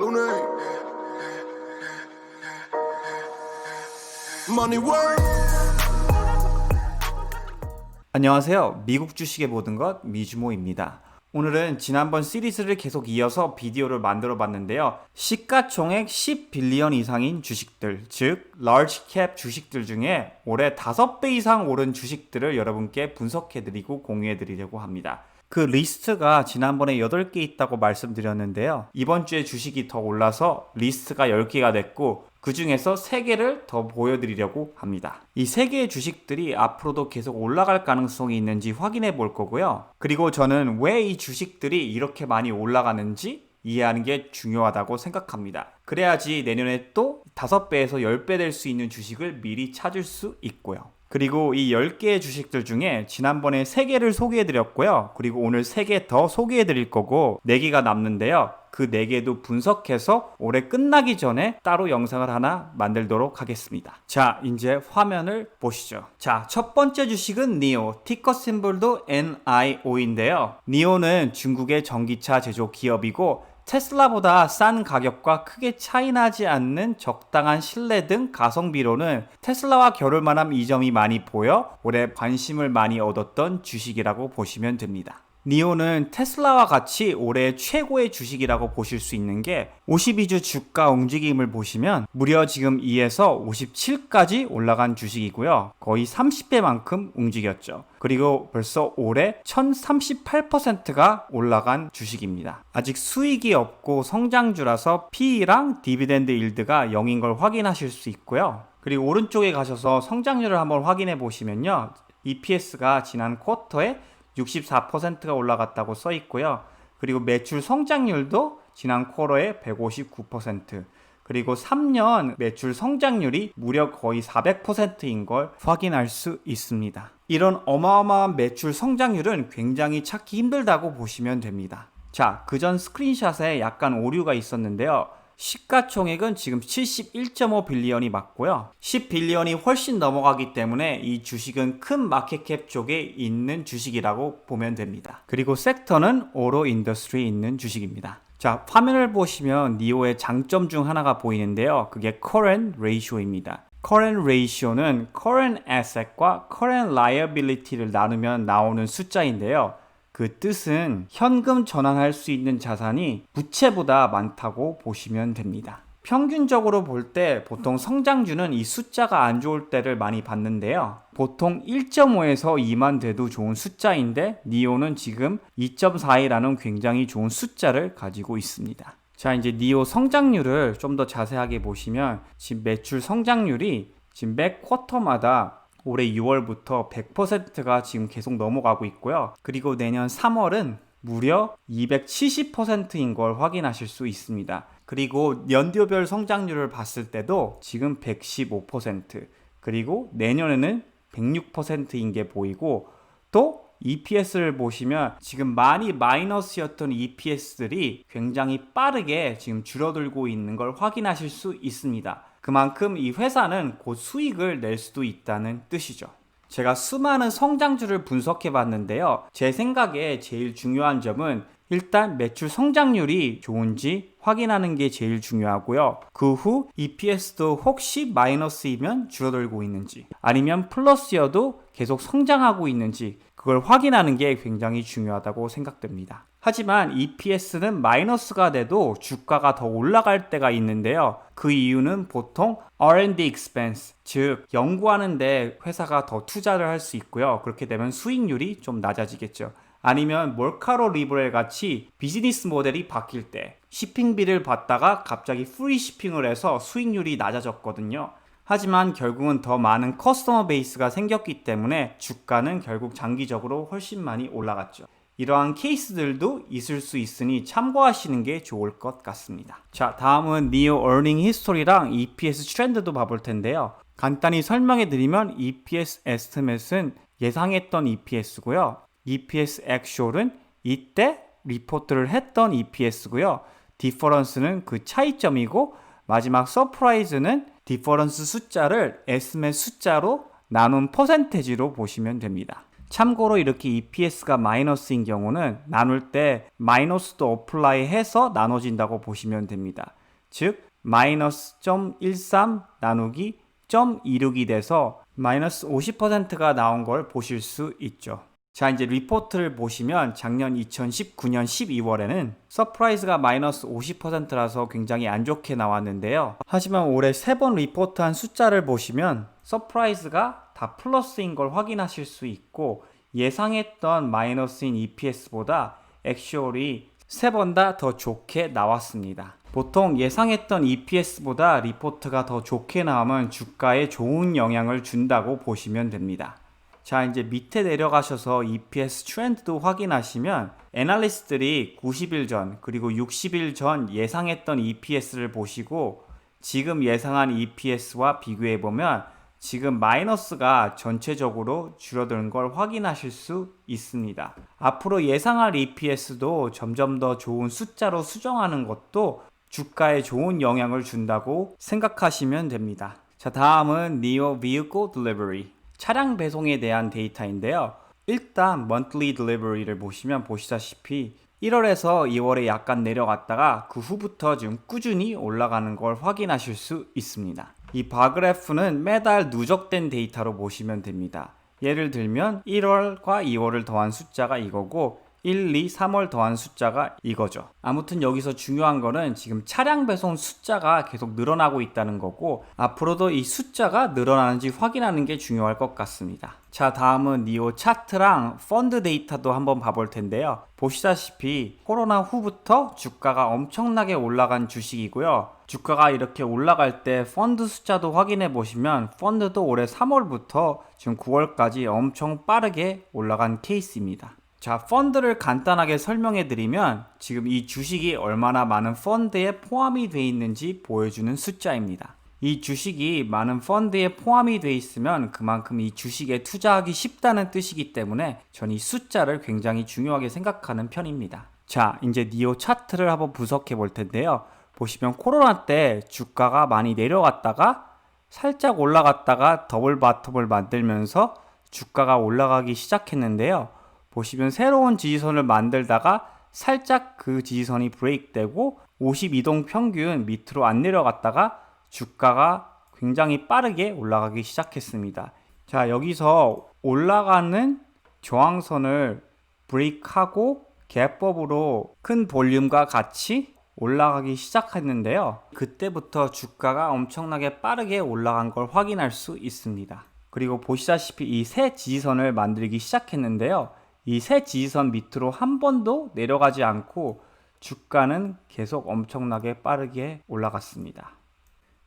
Luna. Money work. 안녕하세요. 미국 주식의 모든 것 미주모입니다. 오늘은 지난번 시리즈를 계속 이어서 비디오를 만들어 봤는데요. 시가총액 10빌리언 이상인 주식들, 즉 large cap 주식들 중에 올해 5배 이상 오른 주식들을 여러분께 분석해 드리고 공유해 드리려고 합니다. 그 리스트가 지난번에 8개 있다고 말씀드렸는데요. 이번 주에 주식이 더 올라서 리스트가 10개가 됐고 그 중에서 3개를 더 보여드리려고 합니다. 이 3개의 주식들이 앞으로도 계속 올라갈 가능성이 있는지 확인해 볼 거고요. 그리고 저는 왜 이 주식들이 이렇게 많이 올라가는지 이해하는 게 중요하다고 생각합니다. 그래야지 내년에 또 5배에서 10배 될 수 있는 주식을 미리 찾을 수 있고요. 그리고 이 10개의 주식들 중에 지난번에 3개를 소개해 드렸고요. 그리고 오늘 3개 더 소개해 드릴 거고 4개가 남는데요. 그 4개도 분석해서 올해 끝나기 전에 따로 영상을 하나 만들도록 하겠습니다. 자, 이제 화면을 보시죠. 자, 첫 번째 주식은 니오, 티커 심볼도 NIO인데요. 니오는 중국의 전기차 제조 기업이고 테슬라보다 싼 가격과 크게 차이나지 않는 적당한 신뢰 등 가성비로는 테슬라와 겨룰만한 이점이 많이 보여 올해 관심을 많이 얻었던 주식이라고 보시면 됩니다. 니오는 테슬라와 같이 올해 최고의 주식이라고 보실 수 있는 게 52주 주가 움직임을 보시면 무려 지금 2에서 57까지 올라간 주식이고요. 거의 30배만큼 움직였죠. 그리고 벌써 올해 1038%가 올라간 주식입니다. 아직 수익이 없고 성장주라서 P랑 디비덴드 일드가 0인 걸 확인하실 수 있고요. 그리고 오른쪽에 가셔서 성장률을 한번 확인해 보시면요. EPS가 지난 쿼터에 64%가 올라갔다고 써 있고요. 그리고 매출 성장률도 지난 쿼터에 159%, 그리고 3년 매출 성장률이 무려 거의 400%인 걸 확인할 수 있습니다. 이런 어마어마한 매출 성장률은 굉장히 찾기 힘들다고 보시면 됩니다. 자, 그 전 스크린샷에 약간 오류가 있었는데요. 시가총액은 지금 71.5 빌리언이 맞고요. 10 빌리언이 훨씬 넘어가기 때문에 이 주식은 큰 마켓캡 쪽에 있는 주식이라고 보면 됩니다. 그리고 섹터는 오로 인더스트리에 있는 주식입니다. 자, 화면을 보시면 니오의 장점 중 하나가 보이는데요. 그게 current ratio입니다. current ratio는 current asset과 current liability를 나누면 나오는 숫자인데요. 그 뜻은 현금 전환할 수 있는 자산이 부채보다 많다고 보시면 됩니다. 평균적으로 볼 때 보통 성장주는 이 숫자가 안 좋을 때를 많이 봤는데요. 보통 1.5에서 2만 돼도 좋은 숫자인데 니오는 지금 2.42라는 굉장히 좋은 숫자를 가지고 있습니다. 자, 이제 니오 성장률을 좀 더 자세하게 보시면 지금 매출 성장률이 지금 매 쿼터마다 올해 6월부터 100%가 지금 계속 넘어가고 있고요. 그리고 내년 3월은 무려 270%인 걸 확인하실 수 있습니다. 그리고 연도별 성장률을 봤을 때도 지금 115%, 그리고 내년에는 106%인 게 보이고 또 EPS를 보시면 지금 많이 마이너스였던 EPS들이 굉장히 빠르게 지금 줄어들고 있는 걸 확인하실 수 있습니다. 그만큼 이 회사는 곧 수익을 낼 수도 있다는 뜻이죠. 제가 수많은 성장주를 분석해 봤는데요. 제 생각에 제일 중요한 점은 일단 매출 성장률이 좋은지 확인하는 게 제일 중요하고요. 그 후 EPS도 혹시 마이너스이면 줄어들고 있는지 아니면 플러스여도 계속 성장하고 있는지 그걸 확인하는 게 굉장히 중요하다고 생각됩니다. 하지만 EPS는 마이너스가 돼도 주가가 더 올라갈 때가 있는데요. 그 이유는 보통 R&D expense, 즉 연구하는데 회사가 더 투자를 할 수 있고요. 그렇게 되면 수익률이 좀 낮아지겠죠. 아니면 몰카로 리브렐 같이 비즈니스 모델이 바뀔 때 shipping비를 받다가 갑자기 프리 shipping을 해서 수익률이 낮아졌거든요. 하지만 결국은 더 많은 커스터머 베이스가 생겼기 때문에 주가는 결국 장기적으로 훨씬 많이 올라갔죠. 이러한 케이스들도 있을 수 있으니 참고하시는 게 좋을 것 같습니다. 자, 다음은 니오 어닝 히스토리랑 EPS 트렌드도 봐볼 텐데요. 간단히 설명해 드리면 EPS 에스티메트는 예상했던 EPS고요. EPS 액쇼은 이때 리포트를 했던 EPS고요. 디퍼런스는 그 차이점이고 마지막 서프라이즈는 디퍼런스 숫자를 에스메 숫자로 나눈 퍼센테지로 보시면 됩니다. 참고로 이렇게 EPS가 마이너스인 경우는 나눌 때 마이너스도 어플라이 해서 나눠진다고 보시면 됩니다. 즉 마이너스 0.13 나누기 0.26이 돼서 마이너스 50%가 나온 걸 보실 수 있죠. 자, 이제 리포트를 보시면 작년 2019년 12월에는 서프라이즈가 마이너스 50%라서 굉장히 안 좋게 나왔는데요. 하지만 올해 세 번 리포트한 숫자를 보시면 서프라이즈가 다 플러스인 걸 확인하실 수 있고 예상했던 마이너스인 EPS보다 액슈얼이 세 번 다 더 좋게 나왔습니다. 보통 예상했던 EPS보다 리포트가 더 좋게 나오면 주가에 좋은 영향을 준다고 보시면 됩니다. 자, 이제 밑에 내려가셔서 EPS 트렌드도 확인하시면 애널리스트들이 90일 전 그리고 60일 전 예상했던 EPS를 보시고 지금 예상한 EPS와 비교해 보면 지금 마이너스가 전체적으로 줄어드는 걸 확인하실 수 있습니다. 앞으로 예상할 EPS도 점점 더 좋은 숫자로 수정하는 것도 주가에 좋은 영향을 준다고 생각하시면 됩니다. 자, 다음은 Neo Vehicle Delivery. 차량 배송에 대한 데이터인데요. 일단 monthly delivery를 보시면 보시다시피 1월에서 2월에 약간 내려갔다가 그 후부터 지금 꾸준히 올라가는 걸 확인하실 수 있습니다. 이 바그래프는 매달 누적된 데이터로 보시면 됩니다. 예를 들면 1월과 2월을 더한 숫자가 이거고 1, 2, 3월 더한 숫자가 이거죠. 아무튼 여기서 중요한 거는 지금 차량 배송 숫자가 계속 늘어나고 있다는 거고 앞으로도 이 숫자가 늘어나는지 확인하는 게 중요할 것 같습니다. 자, 다음은 니오 차트랑 펀드 데이터도 한번 봐볼 텐데요. 보시다시피 코로나 후부터 주가가 엄청나게 올라간 주식이고요. 주가가 이렇게 올라갈 때 펀드 숫자도 확인해 보시면 펀드도 올해 3월부터 지금 9월까지 엄청 빠르게 올라간 케이스입니다. 자, 펀드를 간단하게 설명해 드리면 지금 이 주식이 얼마나 많은 펀드에 포함이 되어 있는지 보여주는 숫자입니다. 이 주식이 많은 펀드에 포함이 되어 있으면 그만큼 이 주식에 투자하기 쉽다는 뜻이기 때문에 전이 숫자를 굉장히 중요하게 생각하는 편입니다. 자, 이제 니오 차트를 한번 분석해 볼 텐데요. 보시면 코로나 때 주가가 많이 내려갔다가 살짝 올라갔다가 더블 바텀을 만들면서 주가가 올라가기 시작했는데요. 보시면 새로운 지지선을 만들다가 살짝 그 지지선이 브레이크 되고 52동 평균 밑으로 안 내려갔다가 주가가 굉장히 빠르게 올라가기 시작했습니다. 자, 여기서 올라가는 저항선을 브레이크하고 개법으로 큰 볼륨과 같이 올라가기 시작했는데요. 그때부터 주가가 엄청나게 빠르게 올라간 걸 확인할 수 있습니다. 그리고 보시다시피 이 새 지지선을 만들기 시작했는데요. 이 새 지지선 밑으로 한 번도 내려가지 않고 주가는 계속 엄청나게 빠르게 올라갔습니다.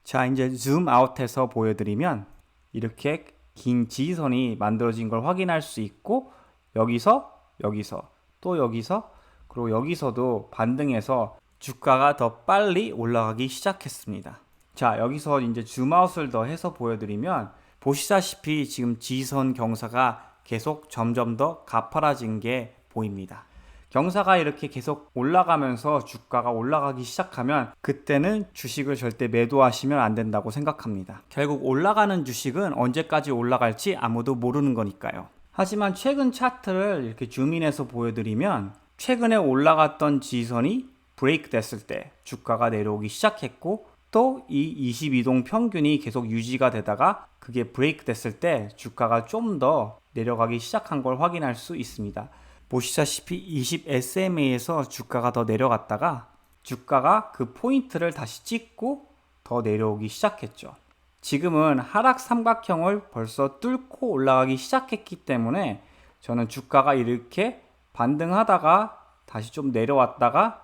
자, 이제 줌 아웃해서 보여드리면 이렇게 긴 지지선이 만들어진 걸 확인할 수 있고 여기서 여기서 또 여기서 그리고 여기서도 반등해서 주가가 더 빨리 올라가기 시작했습니다. 자, 여기서 이제 줌아웃을 더 해서 보여드리면 보시다시피 지금 지선 경사가 계속 점점 더 가파라진 게 보입니다. 경사가 이렇게 계속 올라가면서 주가가 올라가기 시작하면 그때는 주식을 절대 매도하시면 안 된다고 생각합니다. 결국 올라가는 주식은 언제까지 올라갈지 아무도 모르는 거니까요. 하지만 최근 차트를 이렇게 줌인해서 보여드리면 최근에 올라갔던 지선이 브레이크 됐을 때 주가가 내려오기 시작했고 또 이 22동 평균이 계속 유지가 되다가 그게 브레이크 됐을 때 주가가 좀 더 내려가기 시작한 걸 확인할 수 있습니다. 보시다시피 20 SMA에서 주가가 더 내려갔다가 주가가 그 포인트를 다시 찍고 더 내려오기 시작했죠. 지금은 하락 삼각형을 벌써 뚫고 올라가기 시작했기 때문에 저는 주가가 이렇게 반등하다가 다시 좀 내려왔다가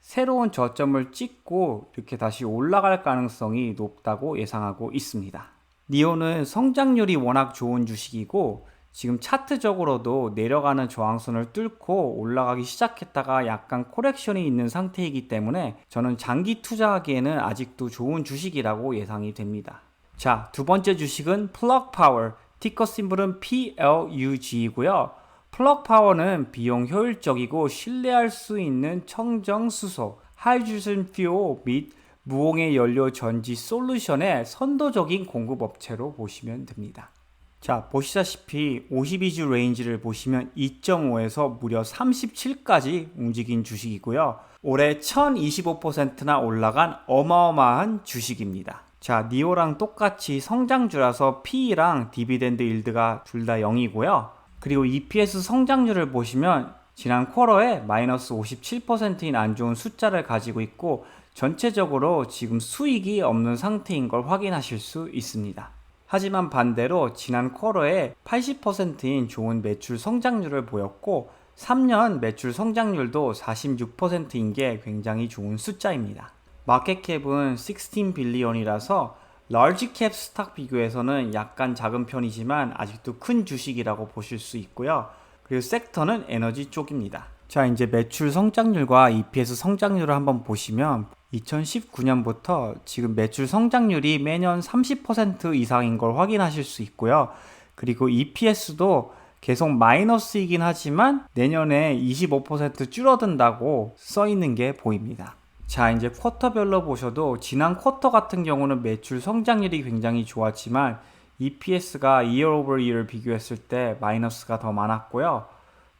새로운 저점을 찍고 이렇게 다시 올라갈 가능성이 높다고 예상하고 있습니다. 니오는 성장률이 워낙 좋은 주식이고 지금 차트적으로도 내려가는 저항선을 뚫고 올라가기 시작했다가 약간 코렉션이 있는 상태이기 때문에 저는 장기 투자하기에는 아직도 좋은 주식이라고 예상이 됩니다. 자, 두 번째 주식은 플럭 파워, 티커 심볼은 PLUG이고요. 플럭 파워는 비용 효율적이고 신뢰할 수 있는 청정 수소, 하이드로젠 퓨어 및 무홍의 연료 전지 솔루션의 선도적인 공급 업체로 보시면 됩니다. 자, 보시다시피 52주 레인지를 보시면 2.5에서 무려 37까지 움직인 주식이고요. 올해 1025%나 올라간 어마어마한 주식입니다. 자, 니오랑 똑같이 성장주라서 P랑 디비덴드 일드가 둘 다 0이고요. 그리고 EPS 성장률을 보시면 지난 쿼러에 마이너스 57%인 안 좋은 숫자를 가지고 있고 전체적으로 지금 수익이 없는 상태인 걸 확인하실 수 있습니다. 하지만 반대로 지난 쿼러에 80%인 좋은 매출 성장률을 보였고 3년 매출 성장률도 46%인 게 굉장히 좋은 숫자입니다. 마켓캡은 16 빌리언이라서 large cap 스탁 비교에서는 약간 작은 편이지만 아직도 큰 주식이라고 보실 수 있고요. 그리고 섹터는 에너지 쪽입니다. 자, 이제 매출 성장률과 EPS 성장률을 한번 보시면 2019년부터 지금 매출 성장률이 매년 30% 이상인 걸 확인하실 수 있고요. 그리고 EPS도 계속 마이너스이긴 하지만 내년에 25% 줄어든다고 써 있는 게 보입니다. 자, 이제 쿼터별로 보셔도 지난 쿼터 같은 경우는 매출 성장률이 굉장히 좋았지만 EPS가 year over year 비교했을 때 마이너스가 더 많았고요.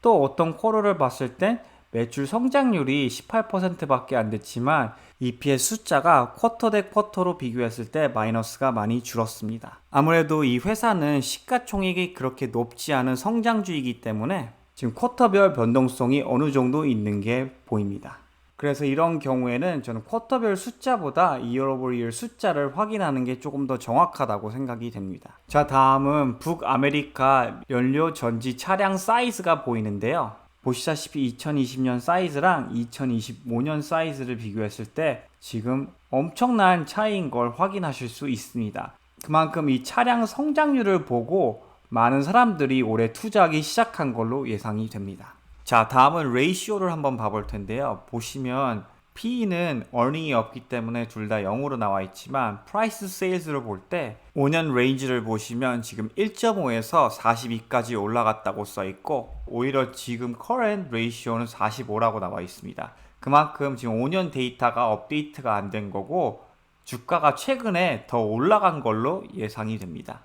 또 어떤 쿼터를 봤을 땐 매출 성장률이 18%밖에 안 됐지만 EPS 숫자가 쿼터 대 쿼터로 비교했을 때 마이너스가 많이 줄었습니다. 아무래도 이 회사는 시가총액이 그렇게 높지 않은 성장주이기 때문에 지금 쿼터별 변동성이 어느 정도 있는 게 보입니다. 그래서 이런 경우에는 저는 쿼터별 숫자보다 year 숫자를 확인하는 게 조금 더 정확하다고 생각이 됩니다. 자, 다음은 북아메리카 연료 전지 차량 사이즈가 보이는데요. 보시다시피 2020년 사이즈랑 2025년 사이즈를 비교했을 때 지금 엄청난 차이인 걸 확인하실 수 있습니다. 그만큼 이 차량 성장률을 보고 많은 사람들이 올해 투자하기 시작한 걸로 예상이 됩니다. 자, 다음은 레이시오를 한번 봐볼 텐데요. 보시면 PE는 earning이 없기 때문에 둘 다 0으로 나와 있지만 price sales를 볼때 5년 레인지를 보시면 지금 1.5에서 42까지 올라갔다고 써 있고 오히려 지금 current ratio는 45라고 나와 있습니다. 그만큼 지금 5년 데이터가 업데이트가 안 된 거고 주가가 최근에 더 올라간 걸로 예상이 됩니다.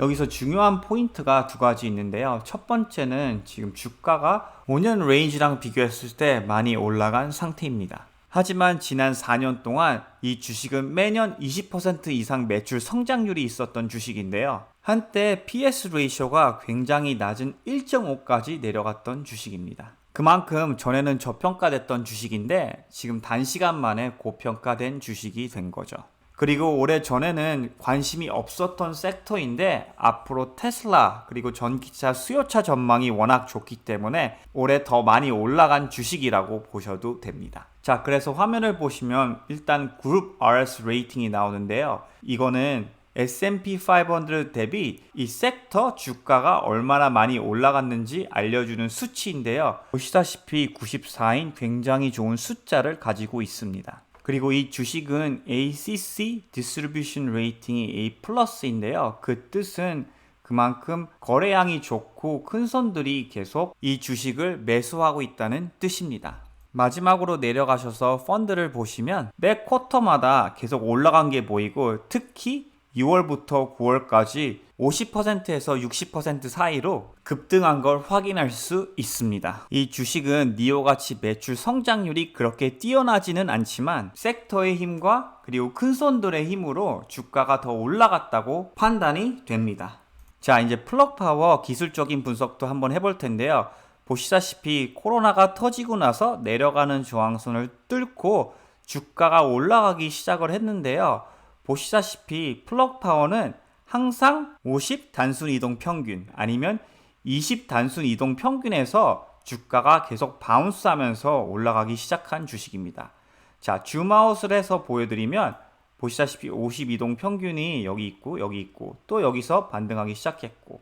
여기서 중요한 포인트가 두 가지 있는데요. 첫 번째는 지금 주가가 5년 레인지랑 비교했을 때 많이 올라간 상태입니다. 하지만 지난 4년 동안 이 주식은 매년 20% 이상 매출 성장률이 있었던 주식인데요. 한때 PS 레이쇼가 굉장히 낮은 1.5까지 내려갔던 주식입니다. 그만큼 전에는 저평가됐던 주식인데 지금 단시간 만에 고평가된 주식이 된 거죠. 그리고 올해 전에는 관심이 없었던 섹터인데 앞으로 테슬라 그리고 전기차 수요차 전망이 워낙 좋기 때문에 올해 더 많이 올라간 주식이라고 보셔도 됩니다. 자, 그래서 화면을 보시면 일단 그룹 RS 레이팅이 나오는데요. 이거는 S&P 500 대비 이 섹터 주가가 얼마나 많이 올라갔는지 알려주는 수치인데요. 보시다시피 94인 굉장히 좋은 숫자를 가지고 있습니다. 그리고 이 주식은 ACC Distribution Rating이 A 플러스인데요. 그 뜻은 그만큼 거래량이 좋고 큰 손들이 계속 이 주식을 매수하고 있다는 뜻입니다. 마지막으로 내려가셔서 펀드를 보시면 매 쿼터마다 계속 올라간 게 보이고 특히 6월부터 9월까지 50%에서 60% 사이로 급등한 걸 확인할 수 있습니다. 이 주식은 니오같이 매출 성장률이 그렇게 뛰어나지는 않지만 섹터의 힘과 그리고 큰 손들의 힘으로 주가가 더 올라갔다고 판단이 됩니다. 자, 이제 플럭 파워 기술적인 분석도 한번 해볼 텐데요. 보시다시피 코로나가 터지고 나서 내려가는 저항선을 뚫고 주가가 올라가기 시작을 했는데요. 보시다시피 플럭 파워는 항상 50 단순 이동 평균 아니면 20 단순 이동 평균에서 주가가 계속 바운스 하면서 올라가기 시작한 주식입니다. 자, 줌아웃을 해서 보여드리면 보시다시피 50 이동 평균이 여기 있고 여기 있고 또 여기서 반등하기 시작했고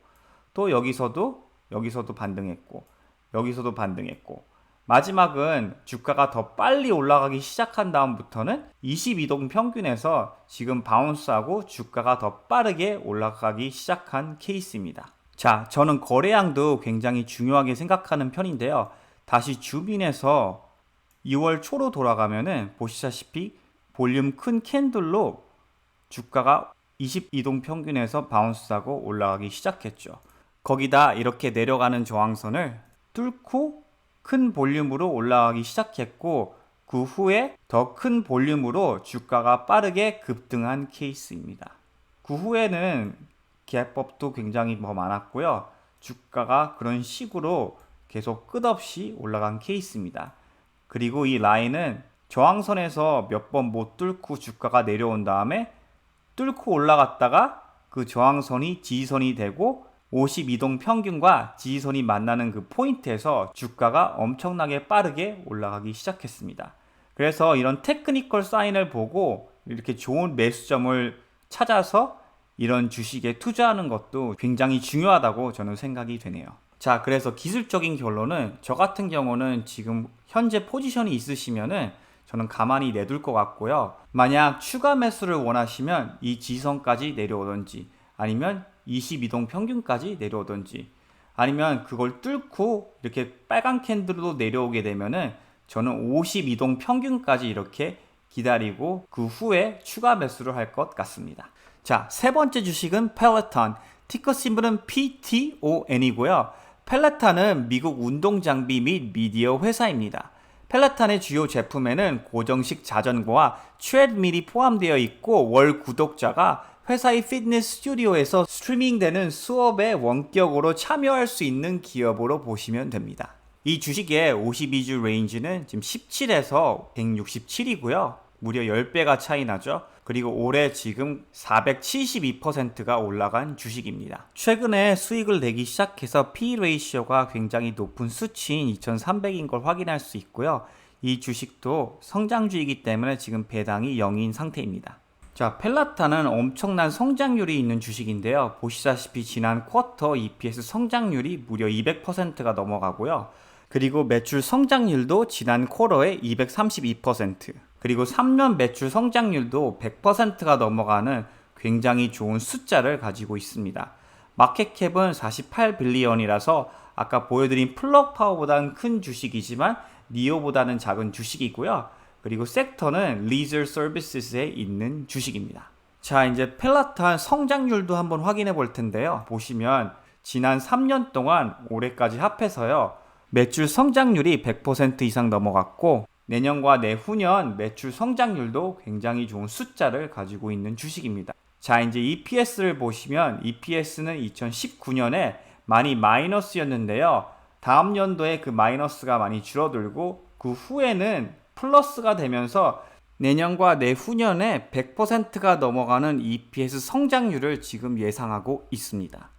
또 여기서도 여기서도 반등했고 여기서도 반등했고 마지막은 주가가 더 빨리 올라가기 시작한 다음부터는 22동 평균에서 지금 바운스하고 주가가 더 빠르게 올라가기 시작한 케이스입니다. 자, 저는 거래량도 굉장히 중요하게 생각하는 편인데요. 다시 주민에서 2월 초로 돌아가면은 보시다시피 볼륨 큰 캔들로 주가가 22동 평균에서 바운스하고 올라가기 시작했죠. 거기다 이렇게 내려가는 저항선을 뚫고 큰 볼륨으로 올라가기 시작했고 그 후에 더 큰 볼륨으로 주가가 빠르게 급등한 케이스입니다. 그 후에는 기합법도 굉장히 더 많았고요. 주가가 그런 식으로 계속 끝없이 올라간 케이스입니다. 그리고 이 라인은 저항선에서 몇 번 못 뚫고 주가가 내려온 다음에 뚫고 올라갔다가 그 저항선이 지지선이 되고 52동 평균과 지지선이 만나는 그 포인트에서 주가가 엄청나게 빠르게 올라가기 시작했습니다. 그래서 이런 테크니컬 사인을 보고 이렇게 좋은 매수점을 찾아서 이런 주식에 투자하는 것도 굉장히 중요하다고 저는 생각이 되네요. 자, 그래서 기술적인 결론은 저 같은 경우는 지금 현재 포지션이 있으시면은 저는 가만히 내둘 것 같고요. 만약 추가 매수를 원하시면 이 지선까지 내려오든지 아니면 22동 평균까지 내려오든지 아니면 그걸 뚫고 이렇게 빨간 캔들로 내려오게 되면은 저는 52동 평균까지 이렇게 기다리고 그 후에 추가 매수를 할 것 같습니다. 자, 세 번째 주식은 펠레톤. 티커 심볼은 PTON이고요. 펠레톤은 미국 운동 장비 및 미디어 회사입니다. 펠레톤의 주요 제품에는 고정식 자전거와 트레드밀이 포함되어 있고 월 구독자가 회사의 피트니스 스튜디오에서 스트리밍되는 수업에 원격으로 참여할 수 있는 기업으로 보시면 됩니다. 이 주식의 52주 레인지는 지금 17에서 167이고요. 무려 10배가 차이 나죠. 그리고 올해 지금 472%가 올라간 주식입니다. 최근에 수익을 내기 시작해서 P 레이시오가 굉장히 높은 수치인 2300인 걸 확인할 수 있고요. 이 주식도 성장주이기 때문에 지금 배당이 0인 상태입니다. 자, 펠라타는 엄청난 성장률이 있는 주식인데요. 보시다시피 지난 쿼터 EPS 성장률이 무려 200%가 넘어가고요. 그리고 매출 성장률도 지난 쿼터에 232%, 그리고 3년 매출 성장률도 100%가 넘어가는 굉장히 좋은 숫자를 가지고 있습니다. 마켓캡은 48빌리언이라서 아까 보여드린 플럭 파워보다는 큰 주식이지만 니오보다는 작은 주식이고요. 그리고 섹터는 리저 서비스에 있는 주식입니다. 자, 이제 펠라탄 성장률도 한번 확인해 볼 텐데요. 보시면 지난 3년 동안 올해까지 합해서요. 매출 성장률이 100% 이상 넘어갔고 내년과 내후년 매출 성장률도 굉장히 좋은 숫자를 가지고 있는 주식입니다. 자, 이제 EPS를 보시면 EPS는 2019년에 많이 마이너스였는데요. 다음 연도에 그 마이너스가 많이 줄어들고 그 후에는 플러스가 되면서 내년과 내후년에 100%가 넘어가는 EPS 성장률을 지금 예상하고 있습니다.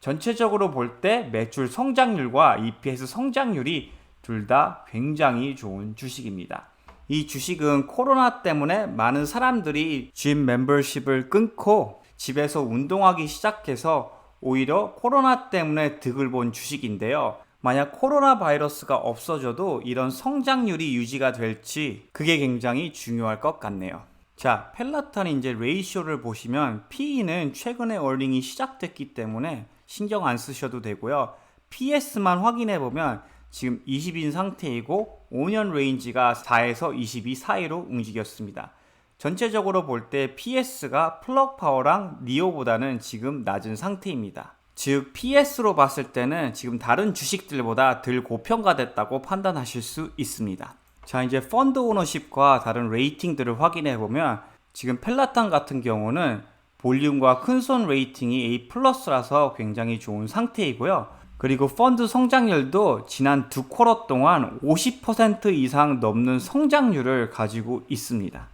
전체적으로 볼 때 매출 성장률과 EPS 성장률이 둘 다 굉장히 좋은 주식입니다. 이 주식은 코로나 때문에 많은 사람들이 짐 멤버십을 끊고 집에서 운동하기 시작해서 오히려 코로나 때문에 득을 본 주식인데요. 만약 코로나 바이러스가 없어져도 이런 성장률이 유지가 될지 그게 굉장히 중요할 것 같네요. 자, 펠라탄 이제 레이쇼를 보시면 PE는 최근에 얼링이 시작됐기 때문에 신경 안 쓰셔도 되고요. PS만 확인해 보면 지금 20인 상태이고 5년 레인지가 4에서 22 사이로 움직였습니다. 전체적으로 볼 때 PS가 플럭 파워랑 니오보다는 지금 낮은 상태입니다. 즉 PS로 봤을 때는 지금 다른 주식들보다 덜 고평가됐다고 판단하실 수 있습니다. 자 이제 펀드 오너십과 다른 레이팅들을 확인해 보면 지금 펠라탄 같은 경우는 볼륨과 큰손 레이팅이 A 플러스라서 굉장히 좋은 상태이고요. 그리고 펀드 성장률도 지난 두 쿼터 동안 50% 이상 넘는 성장률을 가지고 있습니다.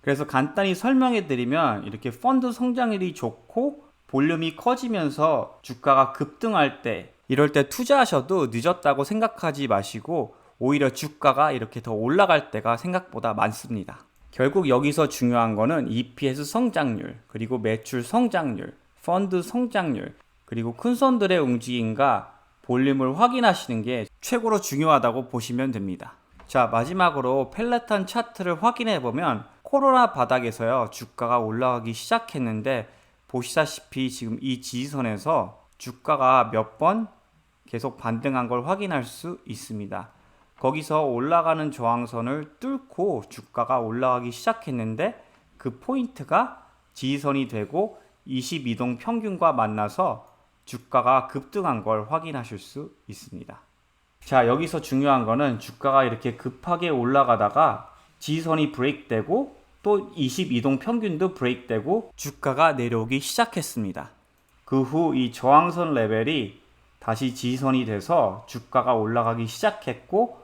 그래서 간단히 설명해 드리면 이렇게 펀드 성장률이 좋고 볼륨이 커지면서 주가가 급등할 때 이럴 때 투자하셔도 늦었다고 생각하지 마시고 오히려 주가가 이렇게 더 올라갈 때가 생각보다 많습니다. 결국 여기서 중요한 거는 EPS 성장률, 그리고 매출 성장률, 펀드 성장률, 그리고 큰 손들의 움직임과 볼륨을 확인하시는 게 최고로 중요하다고 보시면 됩니다. 자, 마지막으로 펠레탄 차트를 확인해 보면 코로나 바닥에서요, 주가가 올라가기 시작했는데 보시다시피 지금 이 지지선에서 주가가 몇 번 계속 반등한 걸 확인할 수 있습니다. 거기서 올라가는 저항선을 뚫고 주가가 올라가기 시작했는데 그 포인트가 지지선이 되고 22동 평균과 만나서 주가가 급등한 걸 확인하실 수 있습니다. 자, 여기서 중요한 거는 주가가 이렇게 급하게 올라가다가 지지선이 브레이크되고 또 22동 평균도 브레이크되고 주가가 내려오기 시작했습니다. 그 후 이 저항선 레벨이 다시 지지선이 돼서 주가가 올라가기 시작했고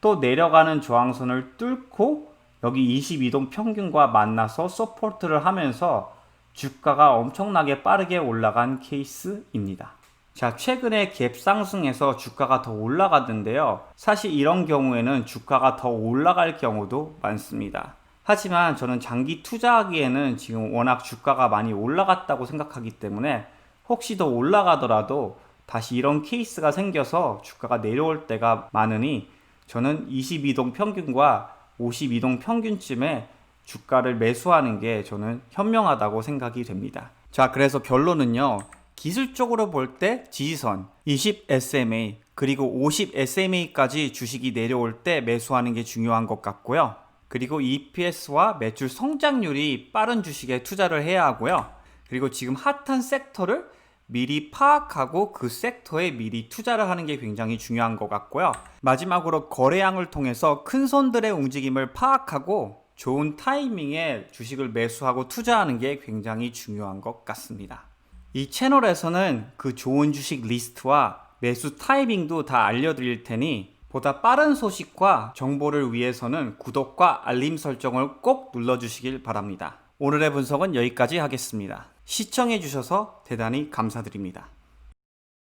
또 내려가는 저항선을 뚫고 여기 22동 평균과 만나서 서포트를 하면서 주가가 엄청나게 빠르게 올라간 케이스입니다. 자, 최근에 갭 상승해서 주가가 더 올라갔는데요. 사실 이런 경우에는 주가가 더 올라갈 경우도 많습니다. 하지만 저는 장기 투자하기에는 지금 워낙 주가가 많이 올라갔다고 생각하기 때문에 혹시 더 올라가더라도 다시 이런 케이스가 생겨서 주가가 내려올 때가 많으니 저는 22동 평균과 52동 평균쯤에 주가를 매수하는 게 저는 현명하다고 생각이 됩니다. 자, 그래서 결론은요. 기술적으로 볼 때 지지선 20 SMA 그리고 50 SMA까지 주식이 내려올 때 매수하는 게 중요한 것 같고요. 그리고 EPS와 매출 성장률이 빠른 주식에 투자를 해야 하고요. 그리고 지금 핫한 섹터를 미리 파악하고 그 섹터에 미리 투자를 하는 게 굉장히 중요한 것 같고요. 마지막으로 거래량을 통해서 큰 손들의 움직임을 파악하고 좋은 타이밍에 주식을 매수하고 투자하는 게 굉장히 중요한 것 같습니다. 이 채널에서는 그 좋은 주식 리스트와 매수 타이밍도 다 알려드릴 테니 보다 빠른 소식과 정보를 위해서는 구독과 알림 설정을 꼭 눌러주시길 바랍니다. 오늘의 분석은 여기까지 하겠습니다. 시청해주셔서 대단히 감사드립니다.